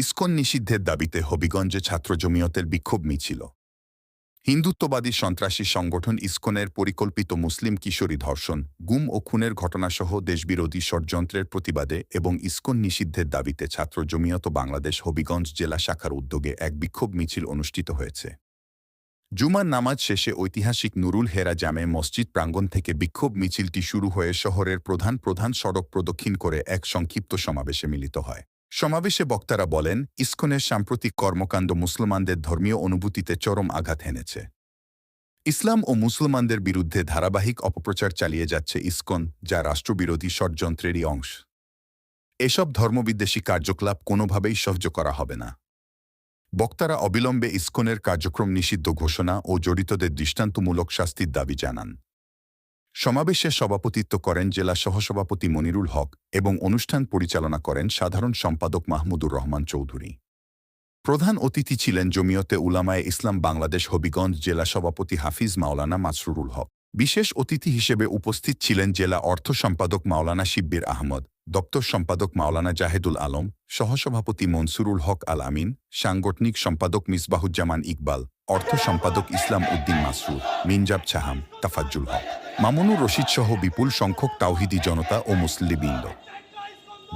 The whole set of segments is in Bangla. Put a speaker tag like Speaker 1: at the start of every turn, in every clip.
Speaker 1: ইসকন নিষিদ্ধের দাবিতে হবিগঞ্জে ছাত্র জমিয়তের বিক্ষোভ মিছিল। হিন্দুত্ববাদী সন্ত্রাসী সংগঠন ইস্কনের পরিকল্পিত মুসলিম কিশোরী ধর্ষণ, গুম ও খুনের ঘটনাসহ দেশবিরোধী ষড়যন্ত্রের প্রতিবাদে এবং ইস্কন নিষিদ্ধের দাবিতে ছাত্র জমিয়ত বাংলাদেশ হবিগঞ্জ জেলা শাখার উদ্যোগে এক বিক্ষোভ মিছিল অনুষ্ঠিত হয়েছে। জুমার নামাজ শেষে ঐতিহাসিক নুরুল হেরা জামে মসজিদ প্রাঙ্গণ থেকে বিক্ষোভ মিছিলটি শুরু হয়ে শহরের প্রধান প্রধান সড়ক প্রদক্ষিণ করে এক সংক্ষিপ্ত সমাবেশে মিলিত হয়। সমাবেশে বক্তারা বলেন, ইসকনের সাম্প্রতিক কর্মকাণ্ড মুসলমানদের ধর্মীয় অনুভূতিতে চরম আঘাত হেনেছে। ইসলাম ও মুসলমানদের বিরুদ্ধে ধারাবাহিক অপপ্রচার চালিয়ে যাচ্ছে ইসকন, যা রাষ্ট্রবিরোধী ষড়যন্ত্রেরই অংশ। এসব ধর্মবিদ্বেষী কার্যকলাপ কোনোভাবেই সহ্য করা হবে না। বক্তারা অবিলম্বে ইসকনের কার্যক্রম নিষিদ্ধ ঘোষণা ও জড়িতদের দৃষ্টান্তমূলক শাস্তির দাবি জানান। সমাবেশে সভাপতিত্ব করেন জেলা সহসভাপতি মনিরুল হক এবং অনুষ্ঠান পরিচালনা করেন সাধারণ সম্পাদক মাহমুদুর রহমান চৌধুরী। প্রধান অতিথি ছিলেন জমিয়তে উলামায় ইসলাম বাংলাদেশ হবিগঞ্জ জেলা সভাপতি হাফিজ মাওলানা মাসরুরুল হক। বিশেষ অতিথি হিসেবে উপস্থিত ছিলেন জেলা অর্থ সম্পাদক মাওলানা শিব্বির আহমদ, দপ্তর সম্পাদক মাওলানা জাহেদুল আলম, সহসভাপতি মনসুরুল হক আল আমিন, সাংগঠনিক সম্পাদক মিসবাহুজ্জামান ইকবাল, অর্থ সম্পাদক ইসলাম উদ্দিন মাসরুর, মিনজাব চাহাম তাফাজ্জুল হক, মামুনুর রশিদ সহ বিপুল সংখ্যক তাওহিদি জনতা ও মুসলিবৃন্দ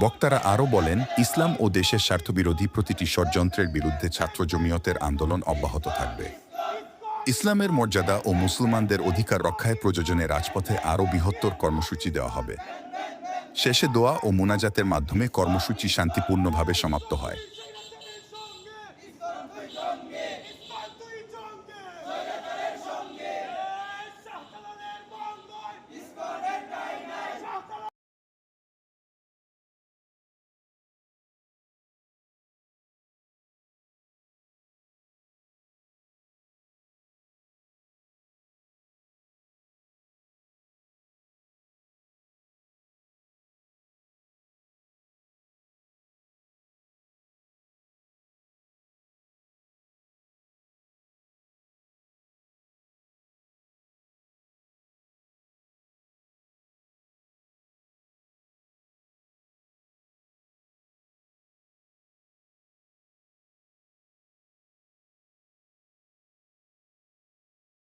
Speaker 1: বক্তারা আরও বলেন, ইসলাম ও দেশের স্বার্থবিরোধী প্রতিটি ষড়যন্ত্রের বিরুদ্ধে ছাত্র জমিয়তের আন্দোলন অব্যাহত থাকবে। ইসলামের মর্যাদা ও মুসলমানদের অধিকার রক্ষায় প্রযোজনে রাজপথে আরও বৃহত্তর কর্মসূচি দেওয়া হবে। শেষে দোয়া ও মোনাজাতের মাধ্যমে কর্মসূচি শান্তিপূর্ণভাবে সমাপ্ত হয়।